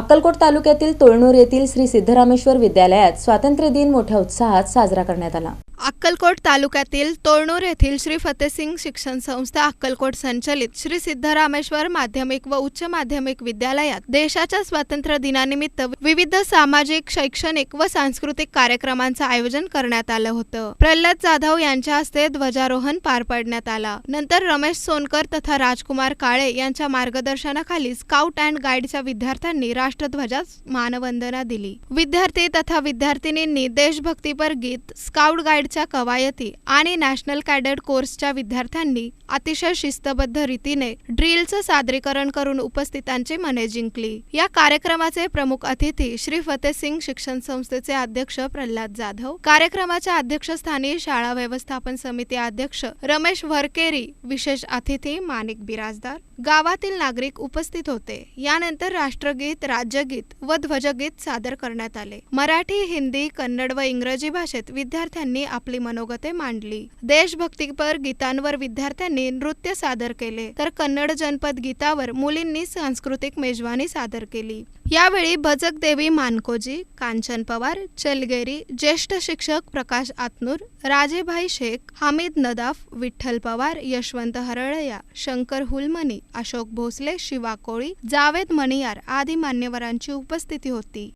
अक्कलकोट तालुक्यातील तोळणूर येथील श्री सिद्धरामेश्वर विद्यालयात स्वातंत्र्य दिन मोठ्या उत्साहात साजरा करण्यात आला. अक्कलकोट तालुक्यातील तोरणूर येथील श्री फतेसिंग शिक्षण संस्था अक्कलकोट संचलित श्री सिद्धरामेश्वर माध्यमिक व उच्च माध्यमिक विद्यालयात देशाच्या स्वातंत्र्य दिनानिमित्त विविध सामाजिक शैक्षणिक व सांस्कृतिक कार्यक्रमांचं आयोजन करण्यात आलं होतं. प्रल्हाद जाधव यांच्या हस्ते ध्वजारोहण पार पाडण्यात आला. नंतर रमेश सोनकर तथा राजकुमार काळे यांच्या मार्गदर्शनाखाली स्काउट अँड गाईडच्या विद्यार्थ्यांनी राष्ट्रध्वजास मानवंदना दिली. विद्यार्थी तथा विद्यार्थिनींनी देशभक्तीपर गीत स्काउट गाईडच्या कवायती आणि नॅशनल कॅडेट कोर्सच्या विद्यार्थ्यांनी अतिशय शिस्तबद्ध रीतीने ड्रिलचं सादरीकरण करून उपस्थितांची मने जिंकली. या कार्यक्रमाचे प्रमुख अतिथी श्री फतेसिंग शिक्षण संस्थेचे अध्यक्ष प्रल्हाद जाधव कार्यक्रमाच्या अध्यक्षस्थानी शाळा व्यवस्थापन समिती अध्यक्ष रमेश वरकेरी विशेष अतिथी मानिक बिराजदार गावातील नागरिक उपस्थित होते. यानंतर राष्ट्रगीत राज्यगीत व ध्वजगीत सादर करण्यात आले. मराठी हिंदी कन्नड व इंग्रजी भाषेत विद्यार्थ्यांनी आपली मनोगते मांडली. देशभक्तीपर गीतांवर विद्यार्थ्यांनी नृत्य सादर केले तर कन्नड जनपद गीतावर मुलींनी सांस्कृतिक मेजवानी सादर केली. यावेळी भजक देवी मानकोजी कांचन पवार चलगेरी ज्येष्ठ शिक्षक प्रकाश आतनूर राजेभाई शेख हामिद नदाफ विठ्ठल पवार यशवंत हरळया शंकर हुलमनी अशोक भोसले शिवा कोळी जावेद मणियार आदी मान्यवरांची उपस्थिती होती.